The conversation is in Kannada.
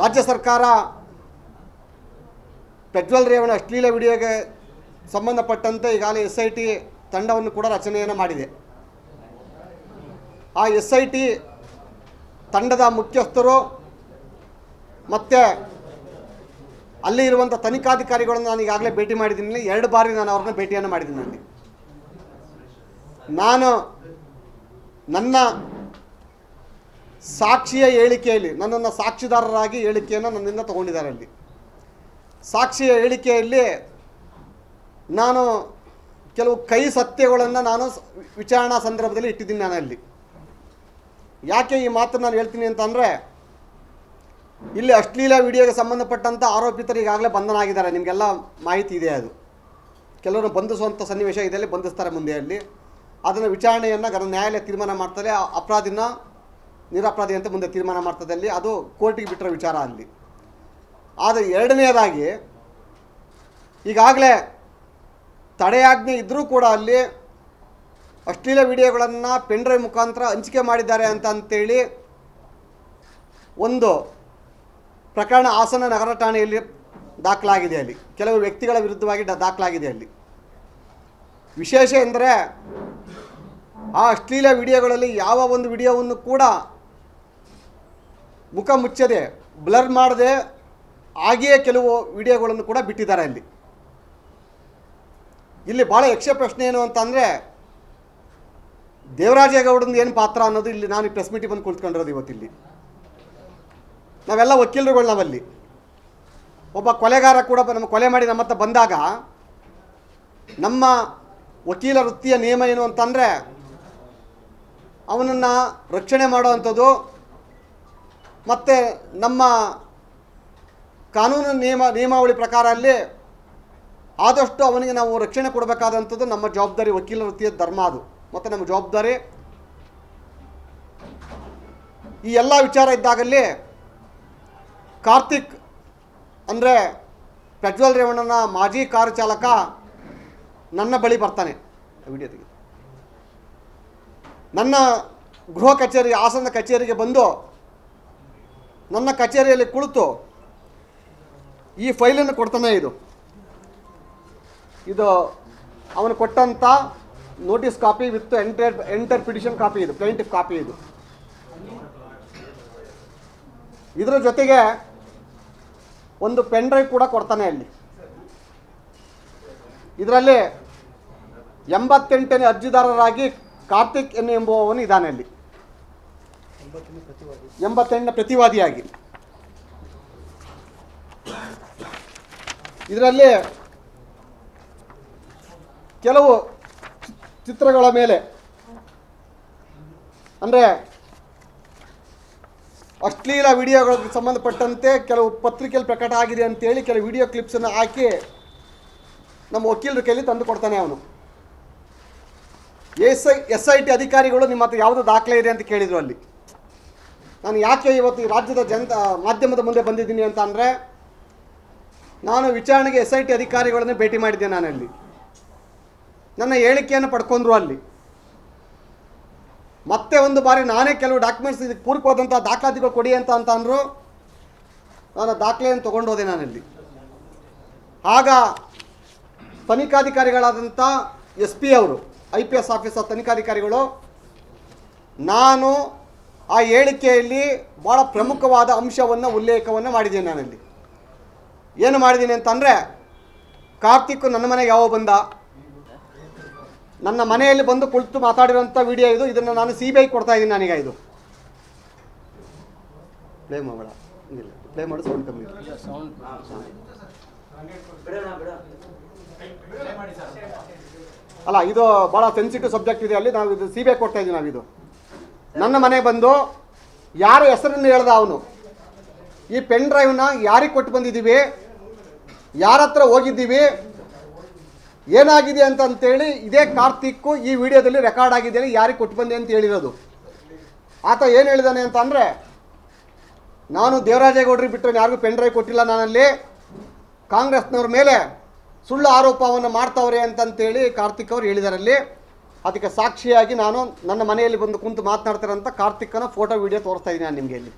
ರಾಜ್ಯ ಸರ್ಕಾರ ಪೆಟ್ರೋಲ್ ರೇವಣ ಅಶ್ಲೀಲ ವಿಡಿಯೋಗೆ ಸಂಬಂಧಪಟ್ಟಂತೆ ಈಗಾಗಲೇ ಎಸ್ ಐ ಟಿ ತಂಡವನ್ನು ಕೂಡ ರಚನೆಯನ್ನು ಮಾಡಿದೆ. ಆ ಎಸ್ ಐ ಟಿ ತಂಡದ ಮುಖ್ಯಸ್ಥರು ಮತ್ತು ಅಲ್ಲಿ ಇರುವಂಥ ತನಿಖಾಧಿಕಾರಿಗಳನ್ನು ನಾನು ಈಗಾಗಲೇ ಭೇಟಿ ಮಾಡಿದ್ದೀನಿ. ಎರಡು ಬಾರಿ ನಾನು ಅವ್ರನ್ನ ಭೇಟಿಯನ್ನು ಮಾಡಿದ್ದೀನಿ ನಾನು ನನ್ನ ಸಾಕ್ಷಿಯ ಹೇಳಿಕೆಯಲ್ಲಿ, ನನ್ನನ್ನು ಸಾಕ್ಷಿದಾರರಾಗಿ ಹೇಳಿಕೆಯನ್ನು ನನ್ನಿಂದ ತಗೊಂಡಿದ್ದಾರೆ ಅಲ್ಲಿ. ಸಾಕ್ಷಿಯ ಹೇಳಿಕೆಯಲ್ಲಿ ನಾನು ಕೆಲವು ಕೈ ಸತ್ಯಗಳನ್ನು ನಾನು ವಿಚಾರಣಾ ಸಂದರ್ಭದಲ್ಲಿ ಇಟ್ಟಿದ್ದೀನಿ ನಾನು ಅಲ್ಲಿ. ಯಾಕೆ ಈ ಮಾತು ನಾನು ಹೇಳ್ತೀನಿ ಅಂತಂದರೆ, ಇಲ್ಲಿ ಅಶ್ಲೀಲ ವಿಡಿಯೋಗೆ ಸಂಬಂಧಪಟ್ಟಂಥ ಆರೋಪಿತರು ಈಗಾಗಲೇ ಬಂಧನ ಆಗಿದ್ದಾರೆ ನಿಮಗೆಲ್ಲ ಮಾಹಿತಿ ಇದೆ ಅದು. ಕೆಲವರು ಬಂಧಿಸುವಂಥ ಸನ್ನಿವೇಶ ಇದೆಯಲ್ಲಿ, ಬಂಧಿಸ್ತಾರೆ ಮುಂದೆ ಅಲ್ಲಿ. ಅದನ್ನು ವಿಚಾರಣೆಯನ್ನು ನ್ಯಾಯಾಲಯ ತೀರ್ಮಾನ ಮಾಡ್ತಾರೆ ಅಪರಾಧಿನ ನಿರಪರಾಧಿ ಅಂತ ಮುಂದೆ ತೀರ್ಮಾನ ಮಾಡ್ತದಲ್ಲಿ ಅದು ಕೋರ್ಟಿಗೆ ಬಿಟ್ಟರೆ ವಿಚಾರ ಅಲ್ಲಿ. ಆದರೆ ಎರಡನೆಯದಾಗಿ ಈಗಾಗಲೇ ತಡೆಯಾಜ್ಞೆ ಇದ್ದರೂ ಕೂಡ ಅಲ್ಲಿ ಅಶ್ಲೀಲ ವಿಡಿಯೋಗಳನ್ನು ಪೆಂಡ್ರೈವ್ ಮುಖಾಂತರ ಹಂಚಿಕೆ ಮಾಡಿದ್ದಾರೆ ಅಂತ ಅಂತೇಳಿ ಒಂದು ಪ್ರಕರಣ ಹಾಸನ ನಗರ ಠಾಣೆಯಲ್ಲಿ ದಾಖಲಾಗಿದೆ ಅಲ್ಲಿ. ಕೆಲವು ವ್ಯಕ್ತಿಗಳ ವಿರುದ್ಧವಾಗಿ ದಾಖಲಾಗಿದೆ ಅಲ್ಲಿ. ವಿಶೇಷ ಎಂದರೆ ಆ ಅಶ್ಲೀಲ ವಿಡಿಯೋಗಳಲ್ಲಿ ಯಾವ ಒಂದು ವಿಡಿಯೋವನ್ನು ಕೂಡ ಮುಖ ಮುಚ್ಚದೆ, ಬ್ಲರ್ ಮಾಡದೆ ಹಾಗೆಯೇ ಕೆಲವು ವಿಡಿಯೋಗಳನ್ನು ಕೂಡ ಬಿಟ್ಟಿದ್ದಾರೆ ಅಲ್ಲಿ. ಇಲ್ಲಿ ಭಾಳ ಯಕ್ಷ ಪ್ರಶ್ನೆ ಏನು ಅಂತಂದರೆ ದೇವರಾಜೇಗೌಡಂದು ಏನು ಪಾತ್ರ ಅನ್ನೋದು ಇಲ್ಲಿ ನಾನು ಪ್ರೆಸ್ ಮೀಟಿಗೆ ಬಂದು ಕುಳಿತುಕೊಂಡಿರೋದು ಇವತ್ತಿಲ್ಲಿ ನಾವೆಲ್ಲ ವಕೀಲರುಗಳು ನಾವಲ್ಲಿ. ಒಬ್ಬ ಕೊಲೆಗಾರ ಕೂಡ ನಮ್ಮ ಕೊಲೆ ಮಾಡಿ ನಮ್ಮ ಹತ್ರ ಬಂದಾಗ, ನಮ್ಮ ವಕೀಲ ವೃತ್ತಿಯ ನಿಯಮ ಏನು ಅಂತಂದರೆ ಅವನನ್ನು ರಕ್ಷಣೆ ಮಾಡುವಂಥದ್ದು ಮತ್ತು ನಮ್ಮ ಕಾನೂನು ನಿಯಮ, ನಿಯಮಾವಳಿ ಪ್ರಕಾರ ಅಲ್ಲಿ ಆದಷ್ಟು ಅವನಿಗೆ ನಾವು ರಕ್ಷಣೆ ಕೊಡಬೇಕಾದಂಥದ್ದು ನಮ್ಮ ಜವಾಬ್ದಾರಿ ವಕೀಲ ವೃತ್ತಿಯ ಧರ್ಮ ಅದು. ಮತ್ತು ನಮ್ಮ ಜವಾಬ್ದಾರಿ ಈ ಎಲ್ಲ ವಿಚಾರ ಇದ್ದಾಗಲ್ಲಿ ಕಾರ್ತಿಕ್ ಅಂದರೆ ಪ್ರಜ್ವಲ್ ರೇವಣ್ಣನ ಮಾಜಿ ಕಾರು ಚಾಲಕ ನನ್ನ ಬಳಿ ಬರ್ತಾನೆ. ವಿಡಿಯೋ ನನ್ನ ಗೃಹ ಕಚೇರಿ ಆಸನ ಕಚೇರಿಗೆ ಬಂದು ನನ್ನ ಕಚೇರಿಯಲ್ಲಿ ಕುಳಿತು ಈ ಫೈಲನ್ನು ಕೊಡ್ತಾನೆ ಇದು. ಇದು ಅವನು ಕೊಟ್ಟಂಥ notice copy with enter enter petition copy ಇದು ಪ್ಲೇಂಟಿಫ್ ಕಾಪಿ ಇದು. ಇದರ ಜೊತೆಗೆ ಒಂದು ಪೆನ್ ಡ್ರೈವ್ ಕೂಡ ಕೊಡ್ತಾನೆ ಅಲ್ಲಿ. ಇದರಲ್ಲಿ ಎಂಬತ್ತೆಂಟನೇ ಅರ್ಜಿದಾರರಾಗಿ ಕಾರ್ತಿಕ್ ಎನ್ನು ಎಂಬುವವನು ಇದ್ದಾನೆ ಅಲ್ಲಿ. ಎಂಬತ್ತೆಂಟನೇ ಪ್ರತಿವಾದಿಯಾಗಿ. ಇದರಲ್ಲಿ ಕೆಲವು ಚಿತ್ರಗಳ ಮೇಲೆ, ಅಂದರೆ ಅಶ್ಲೀಲ ವಿಡಿಯೋಗಳಿಗೆ ಸಂಬಂಧಪಟ್ಟಂತೆ ಕೆಲವು ಪತ್ರಿಕೆಯಲ್ಲಿ ಪ್ರಕಟ ಆಗಿದೆ ಅಂತೇಳಿ ಕೆಲವು ವಿಡಿಯೋ ಕ್ಲಿಪ್ಸನ್ನು ಹಾಕಿ ನಮ್ಮ ವಕೀಲರ ಕೈಲಿ ತಂದು ಕೊಡ್ತಾನೆ ಅವನು. S I S I T ಅಧಿಕಾರಿಗಳು ನಿಮ್ಮ ಹತ್ರ ಯಾವುದು ದಾಖಲೆ ಇದೆ ಅಂತ ಕೇಳಿದರು ಅಲ್ಲಿ. ನಾನು ಯಾಕೆ ಇವತ್ತು ಈ ರಾಜ್ಯದ ಜನತಾ ಮಾಧ್ಯಮದ ಮುಂದೆ ಬಂದಿದ್ದೀನಿ ಅಂತ ಅಂದರೆ, ನಾನು ವಿಚಾರಣೆಗೆ ಎಸ್ ಐ ಟಿ ಅಧಿಕಾರಿಗಳನ್ನು ಭೇಟಿ ಮಾಡಿದ್ದೆ ನಾನಲ್ಲಿ. ನನ್ನ ಹೇಳಿಕೆಯನ್ನು ಪಡ್ಕೊಂಡ್ರು ಅಲ್ಲಿ. ಮತ್ತೆ ಒಂದು ಬಾರಿ ನಾನೇ ಕೆಲವು ಡಾಕ್ಯುಮೆಂಟ್ಸ್ ಇದಕ್ಕೆ ಪೂರಕವಾದಂಥ ದಾಖಲಾತಿಗಳು ಕೊಡಿ ಅಂತ ಅಂತ ಅಂದರು, ನಾನು ದಾಖಲೆಯನ್ನು ತೊಗೊಂಡು ಹೋದೆ ನಾನಲ್ಲಿ. ಆಗ ತನಿಖಾಧಿಕಾರಿಗಳಾದಂಥ ಎಸ್ ಪಿ ಅವರು ಐ ಪಿ ಎಸ್ ಆಫೀಸರ್ ತನಿಖಾಧಿಕಾರಿಗಳು, ನಾನು ಆ ಹೇಳಿಕೆಯಲ್ಲಿ ಭಾಳ ಪ್ರಮುಖವಾದ ಅಂಶವನ್ನು ಉಲ್ಲೇಖವನ್ನು ಮಾಡಿದ್ದೀನಿ ನಾನಲ್ಲಿ. ಏನು ಮಾಡಿದ್ದೀನಿ ಅಂತಂದರೆ ಕಾರ್ತಿಕ್ ನನ್ನ ಮನೆಗೆ ಯಾವ ಬಂದ? ನನ್ನ ಮನೆಯಲ್ಲಿ ಬಂದು ಕುಳಿತು ಮಾತಾಡಿರುವಂಥ ವಿಡಿಯೋ ಇದು. ಇದನ್ನು ನಾನು ಸಿ ಬಿ ಐ ಕೊಡ್ತಾ ಇದ್ದೀನಿ ನನಗೆ ಇದು. ಪ್ಲೇ ಮಾಡಬೇಡ. ಇಲ್ಲ ಪ್ಲೇ ಮಾಡು ಸೌಂಡ್ ಕಮ್ಮಿ. ಅಲ್ಲ ಇದು ಭಾಳ ಸೆನ್ಸಿಟಿವ್ ಸಬ್ಜೆಕ್ಟ್ ಇದೆ ಅಲ್ಲಿ. ನಾವು ಇದು ಸಿ ಬಿ ಐ ಕೊಡ್ತಾ ಇದ್ದೀವಿ ನಾವಿದು. ನನ್ನ ಮನೆಗೆ ಬಂದು ಯಾರ ಹೆಸರನ್ನು ಹೇಳ್ದ ಅವನು? ಈ ಪೆನ್ ಡ್ರೈವ್ನ ಯಾರಿಗೆ ಕೊಟ್ಟು ಬಂದಿದ್ದೀವಿ? ಯಾರ ಹತ್ರ ಹೋಗಿದ್ದೀವಿ? ಏನಾಗಿದೆ ಅಂತ ಅಂತೇಳಿ ಇದೇ ಕಾರ್ತಿಕ್ಕು ಈ ವಿಡಿಯೋದಲ್ಲಿ ರೆಕಾರ್ಡ್ ಆಗಿದೆ ಯಾರಿಗೆ ಕೊಟ್ಟು ಬಂದೆ ಅಂತ ಹೇಳಿರೋದು. ಆತ ಏನು ಹೇಳಿದಾನೆ ಅಂತ ನಾನು ದೇವರಾಜೇಗೌಡರಿಗೆ ಬಿಟ್ಟರೆ ಯಾರಿಗೂ ಪೆನ್ ಡ್ರೈವ್ ಕೊಟ್ಟಿಲ್ಲ ನಾನಲ್ಲಿ. ಕಾಂಗ್ರೆಸ್ನವ್ರ ಮೇಲೆ ಸುಳ್ಳು ಆರೋಪವನ್ನು ಮಾಡ್ತಾವ್ರೆ ಅಂತಂತೇಳಿ ಕಾರ್ತಿಕ್ ಅವರು ಹೇಳಿದಾರೆ ಅಲ್ಲಿ ಅದಕ್ಕೆ ಸಾಕ್ಷಿಯಾಗಿ ನಾನು ನನ್ನ ಮನೆಯಲ್ಲಿ ಬಂದು ಕುಂತು ಮಾತನಾಡ್ತಾರಂತ ಕಾರ್ತಿಕ್ನ ಫೋಟೋ ವಿಡಿಯೋ ತೋರಿಸ್ತಾ ಇದ್ದೀನಿ ನಾನು ನಿಮಗೆ ಇಲ್ಲಿ.